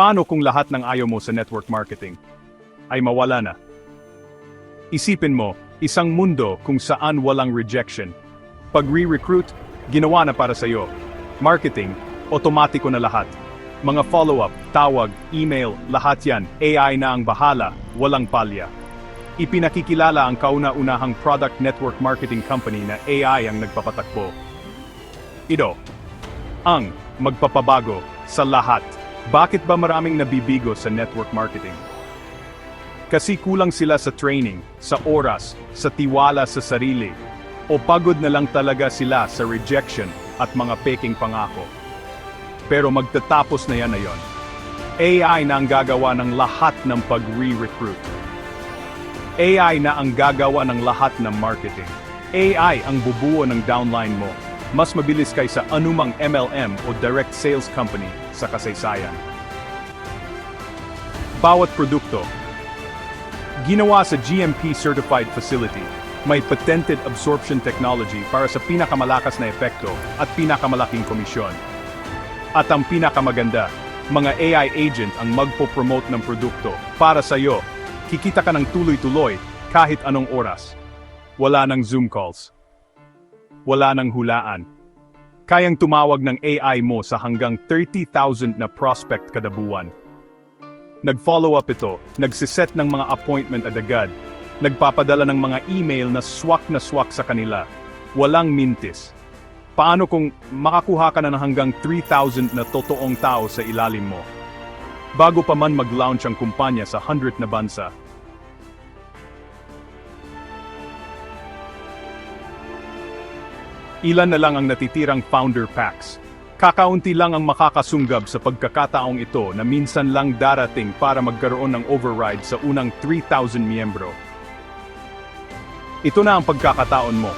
Paano kung lahat ng ayaw mo sa network marketing ay mawala na? Isipin mo, isang mundo kung saan walang rejection. Pag re-recruit, ginawa na para sa'yo. Marketing, otomatiko na lahat. Mga follow-up, tawag, email, lahat yan, AI na ang bahala, walang palya. Ipinakikilala ang kauna-unahang product network marketing company na AI ang nagpapatakbo. Ito, ang magpapabago sa lahat. Bakit ba maraming nabibigo sa network marketing? Kasi kulang sila sa training, sa oras, sa tiwala sa sarili, o pagod na lang talaga sila sa rejection at mga peking pangako. Pero magtatapos na yan na yon. AI na ang gagawa ng lahat ng pag-re-recruit. AI na ang gagawa ng lahat ng marketing. AI ang bubuo ng downline mo. Mas mabilis kaysa anumang MLM o direct sales company sa kasaysayan. Bawat produkto, ginawa sa GMP certified facility, may patented absorption technology para sa pinakamalakas na epekto at pinakamalaking komisyon. At ang pinakamaganda, mga AI agent ang magpo-promote ng produkto para sa iyo. Kikita ka ng tuloy-tuloy kahit anong oras. Wala ng Zoom calls. Wala ng hulaan. Kayang tumawag ng AI mo sa hanggang 30,000 na prospect kada buwan. Nag-follow up ito, nagsiset ng mga appointment agad, nagpapadala ng mga email na swak na swak sa kanila. Walang mintis. Paano kung makakuha ka na ng hanggang 3,000 na totoong tao sa ilalim mo? Bago pa man mag-launch ang kumpanya sa 100 na bansa. Ilan na lang ang natitirang founder packs. Kakaunti lang ang makakasunggab sa pagkakataong ito na minsan lang darating para magkaroon ng override sa unang 3,000 miyembro. Ito na ang pagkakataon mo.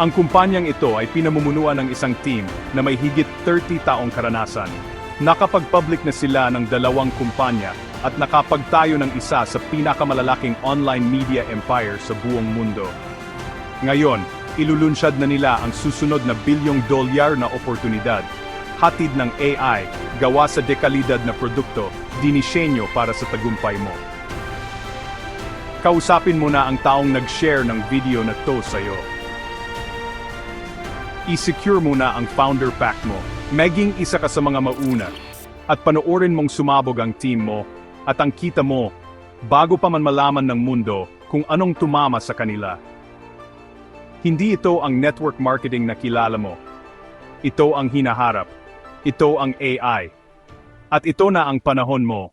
Ang kumpanyang ito ay pinamumunuan ng isang team na may higit 30 taong karanasan. Nakapag-public na sila ng dalawang kumpanya at nakapagtayo ng isa sa pinakamalalaking online media empire sa buong mundo. Ngayon, ilulunsyad na nila ang susunod na bilyong dolyar na oportunidad. Hatid ng AI, gawa sa dekalidad na produkto, dinisenyo para sa tagumpay mo. Kausapin mo na ang taong nag-share ng video na to sa'yo. I-secure mo na ang founder pack mo. Maging isa ka sa mga mauna. At panoorin mong sumabog ang team mo at ang kita mo bago pa man malaman ng mundo kung anong tumama sa kanila. Hindi ito ang network marketing na kilala mo. Ito ang hinaharap. Ito ang AI. At ito na ang panahon mo